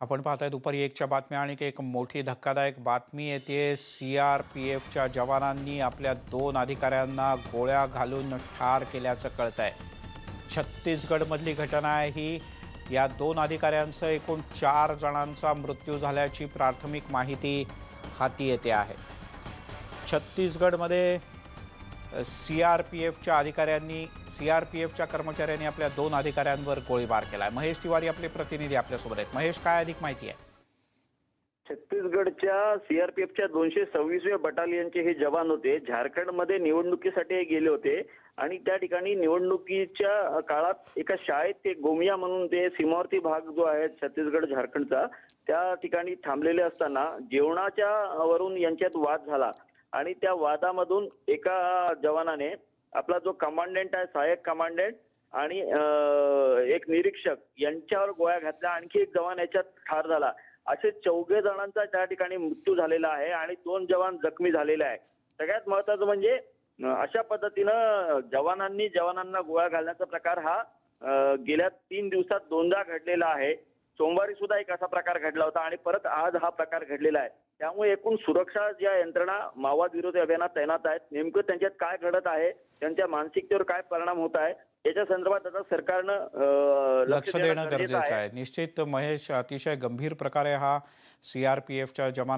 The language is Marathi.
आपण पाहताय दुपारी एकच्या बातम्या आणि एक मोठी धक्कादायक बातमी येते सी आर पी एफच्या जवानांनी आपल्या दोन अधिकाऱ्यांना गोळ्या घालून ठार केल्याचं कळत आहे छत्तीसगडमधली घटना आहे ही. या दोन अधिकाऱ्यांसह एकूण चार जणांचा मृत्यू झाल्याची प्राथमिक माहिती हाती येते आहे. छत्तीसगडमध्ये सी आर पी एफच्या अधिकाऱ्यांनी सी आर पी एफच्या कर्मचाऱ्यांनी आपल्या दोन अधिकाऱ्यांवर गोळीबार केला आहे महेश तिवारी आपले प्रतिनिधी आपल्यासोबत आहेत. महेश काय अधिक माहिती आहे? छत्तीसगडच्या सीआरपीएफच्या दोनशे सव्वीसव्या बटालियनचे हे जवान होते. झारखंडमध्ये निवडणुकीसाठी गेले होते आणि त्या ठिकाणी निवडणुकीच्या काळात एका शाळेत ते गोमिया म्हणून ते सीमावर्ती भाग जो आहे छत्तीसगड झारखंडचा त्या ठिकाणी थांबलेले असताना जेवणाच्या वरून यांच्यात वाद झाला. आणि त्या वादामधून एका जवानाने आपला जो कमांडेंट आहे सहाय्यक कमांडेंट आणि एक निरीक्षक यांच्यावर गोळ्या घातल्या. आणखी एक जवान याच्यात ठार झाला. असे चौघे जणांचा त्या ठिकाणी मृत्यू झालेला आहे आणि दोन जवान जखमी झालेले आहे. सगळ्यात महत्वाचं म्हणजे अशा पद्धतीनं जवानांनी जवानांना गोळ्या घालण्याचा प्रकार हा गेल्या तीन दिवसात दोनदा घडलेला आहे. सोमवारी सुद्धा एक असा प्रकार घडला होता आणि परत आज हा प्रकार घडलेला आहे. त्यामुळे एकूण सुरक्षा ज्या यंत्रणा माओवाद विरोधी अभियानात तैनात आहेत नेमकं त्यांच्यात काय घडत आहे त्यांच्या मानसिकतेवर काय परिणाम होत आहे याच्या संदर्भात आता सरकारनं लक्ष देणं गरजेचं आहे. निश्चित महेश अतिशय गंभीर प्रकारे हा सी आर पी एफच्या जवान